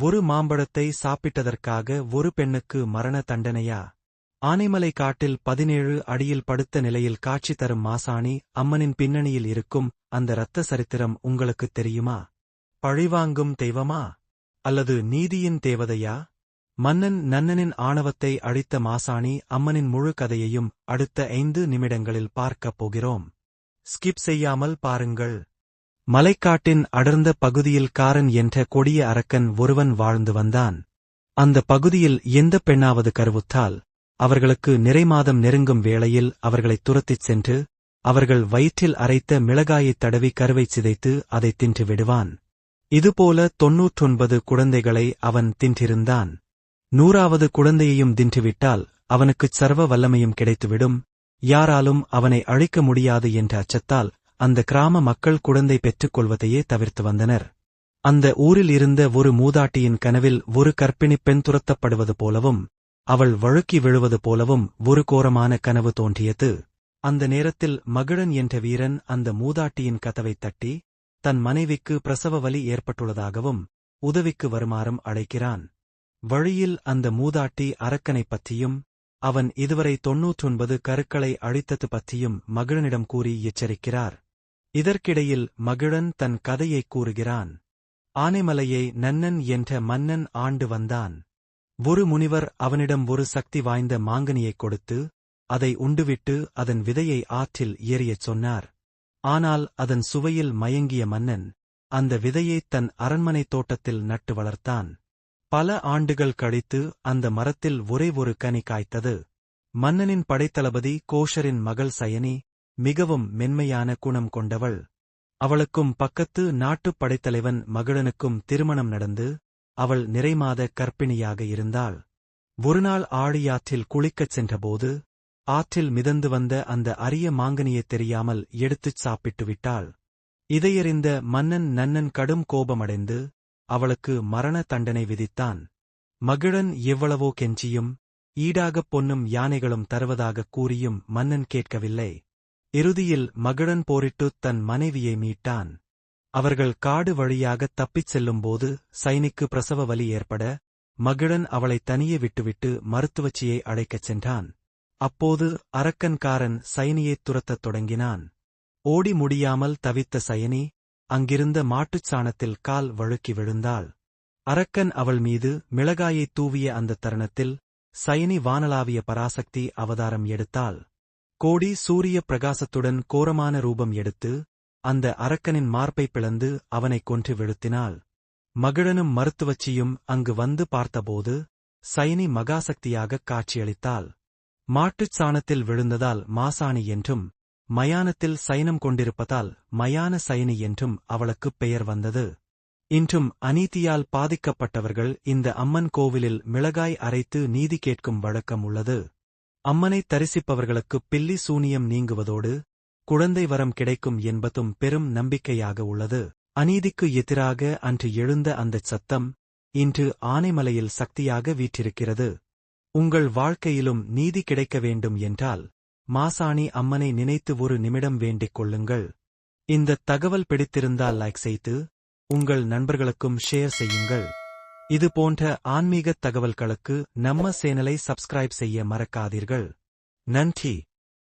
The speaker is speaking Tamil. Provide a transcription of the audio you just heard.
ஒரு மாம்பழத்தை சாப்பிட்டதற்காக ஒரு பெண்ணுக்கு மரண தண்டனையா? ஆனைமலை காட்டில் பதினேழு அடியில் படுத்த நிலையில் காட்சி தரும் மாசாணி அம்மனின் பின்னணியில் இருக்கும் அந்த இரத்த சரித்திரம் உங்களுக்குத் தெரியுமா? பழிவாங்கும் தெய்வமா? அல்லது நீதியின் தேவதையா? மன்னன் நன்னனின் ஆணவத்தை அழித்த மாசாணி அம்மனின் முழு கதையையும் அடுத்த ஐந்து நிமிடங்களில் பார்க்கப் போகிறோம். ஸ்கிப் செய்யாமல் பாருங்கள். மலைக்காட்டின் அடர்ந்த பகுதியில் காரன் என்ற கொடிய அரக்கன் ஒருவன் வாழ்ந்து வந்தான். அந்த பகுதியில் எந்த பெண்ணாவது கருவுத்தால் அவர்களுக்கு நிறைமாதம் நெருங்கும் வேளையில் அவர்களைத் துரத்திச் சென்று அவர்கள் வயிற்றில் அரைத்த மிளகாயைத் தடவி கருவைச் சிதைத்து அதைத் தின்று விடுவான். இதுபோல தொன்னூற்றொன்பது குழந்தைகளை அவன் தின்றிருந்தான். நூறாவது குழந்தையையும் தின்றுவிட்டால் அவனுக்குச் சர்வ வல்லமையும் கிடைத்துவிடும். யாராலும் அவனை அழிக்க முடியாது என்ற அச்சத்தால் அந்த கிராம மக்கள் குழந்தை பெற்றுக் கொள்வதையே தவிர்த்து வந்தனர். அந்த ஊரில் இருந்த ஒரு மூதாட்டியின் கனவில் ஒரு கற்பிணிப் பெண் துரத்தப்படுவது போலவும் அவள் வழுக்கி விழுவது போலவும் ஒரு கோரமான கனவு தோன்றியது. அந்த நேரத்தில் மகிழன் என்ற வீரன் அந்த மூதாட்டியின் கதவைத் தட்டி தன் மனைவிக்கு பிரசவ வலி ஏற்பட்டுள்ளதாகவும் உதவிக்கு வருமாறும் அழைக்கிறான். வழியில் அந்த மூதாட்டி அரக்கனைப் பற்றியும் அவன் இதுவரை தொன்னூற்றொன்பது கருக்களை அழித்தது பற்றியும் மகிழனிடம் கூறி எச்சரிக்கிறார். இதற்கிடையில் மகிழன் தன் கதையைக் கூறுகிறான் ஆனைமலையை நன்னன் என்ற மன்னன் ஆண்டு வந்தான். ஒரு முனிவர் அவனிடம் ஒரு சக்தி வாய்ந்த மாங்கனியைக் கொடுத்து அதை உண்டுவிட்டு அதன் விதையை ஆற்றில் ஏறியச் சொன்னார். ஆனால் அதன் சுவையில் மயங்கிய மன்னன் அந்த விதையைத் தன் அரண்மனைத் தோட்டத்தில் நட்டு வளர்த்தான். பல ஆண்டுகள் கழித்து அந்த மரத்தில் ஒரே ஒரு கனி காய்த்தது. மன்னனின் படைத்தளபதி கோஷரின் மகள் சயனி மிகவும் மென்மையான குணம் கொண்டவள். அவளுக்கும் பக்கத்து நாட்டுப் படைத்தலைவன் மகளனுக்கும் திருமணம் நடந்து அவள் நிறைமாத கர்ப்பிணியாக இருந்தாள். ஒருநாள் ஆழியாற்றில் குளிக்கச் சென்றபோது ஆற்றில் மிதந்து வந்த அந்த அரிய மாங்கனியைத் தெரியாமல் எடுத்துச் சாப்பிட்டு விட்டாள். இதையறிந்த மன்னன் நன்னன் கடும் கோபமடைந்து அவளுக்கு மரண தண்டனை விதித்தான். மகிழன் எவ்வளவோ கெஞ்சியும் ஈடாகப் பொன்னும் யானைகளும் தருவதாகக் கூறியும் மன்னன் கேட்கவில்லை. இறுதியில் மகிழன் போரிட்டுத் தன் மனைவியை மீட்டான். அவர்கள் காடு வழியாகத் தப்பிச் செல்லும்போது சைனிக்கு பிரசவ வலி ஏற்பட மகிழன் அவளை தனியே விட்டுவிட்டு மருத்துவச்சியை அழைக்கச் சென்றான். அப்போது அரக்கன்காரன் சைனியைத் துரத்தத் தொடங்கினான். ஓடி முடியாமல் தவித்த சயனி அங்கிருந்த மாட்டுச் சாணத்தில் கால் வழுக்கி விழுந்தாள். அரக்கன் அவள் மீது மிளகாயைத் தூவிய அந்தத் தருணத்தில் சயனி வானலாவிய பராசக்தி அவதாரம் எடுத்தாள். கோடி சூரிய பிரகாசத்துடன் கோரமான ரூபம் எடுத்து அந்த அரக்கனின் மார்பை பிளந்து அவனைக் கொன்று விழுத்தினாள் மகிழனும் மருத்துவச்சியும் அங்கு வந்து பார்த்தபோது சைனி மகாசக்தியாகக் காட்சியளித்தாள். மாட்டுச் சாணத்தில் விழுந்ததால் மாசாணி என்றும் மயானத்தில் சைனம் கொண்டிருப்பதால் மயான சைனி என்றும் அவளுக்குப் பெயர் வந்தது. இன்றும் அநீதியால் பாதிக்கப்பட்டவர்கள் இந்த அம்மன் கோவிலில் மிளகாய் அரைத்து நீதி கேட்கும் வழக்கம் உள்ளது. அம்மனைத் தரிசிப்பவர்களுக்குப் பில்லி சூனியம் நீங்குவதோடு குழந்தை வரம் கிடைக்கும் என்பதும் பெரும் நம்பிக்கையாக உள்ளது. அநீதிக்கு எதிராக அன்று எழுந்த அந்தச் சத்தம் இன்று ஆனைமலையில் சக்தியாக வீற்றிருக்கிறது. உங்கள் வாழ்க்கையிலும் நீதி கிடைக்க வேண்டும் என்றால் மாசாணி அம்மனை நினைத்து ஒரு நிமிடம் வேண்டிக் கொள்ளுங்கள். இந்தத் தகவல் பிடித்திருந்தால் லைக் செய்து உங்கள் நண்பர்களுக்கும் ஷேர் செய்யுங்கள். இது போன்ற ஆன்மீகத் தகவல்களுக்கு நம்ம சேனலை சப்ஸ்கிரைப் செய்ய மறக்காதீர்கள். நன்றி.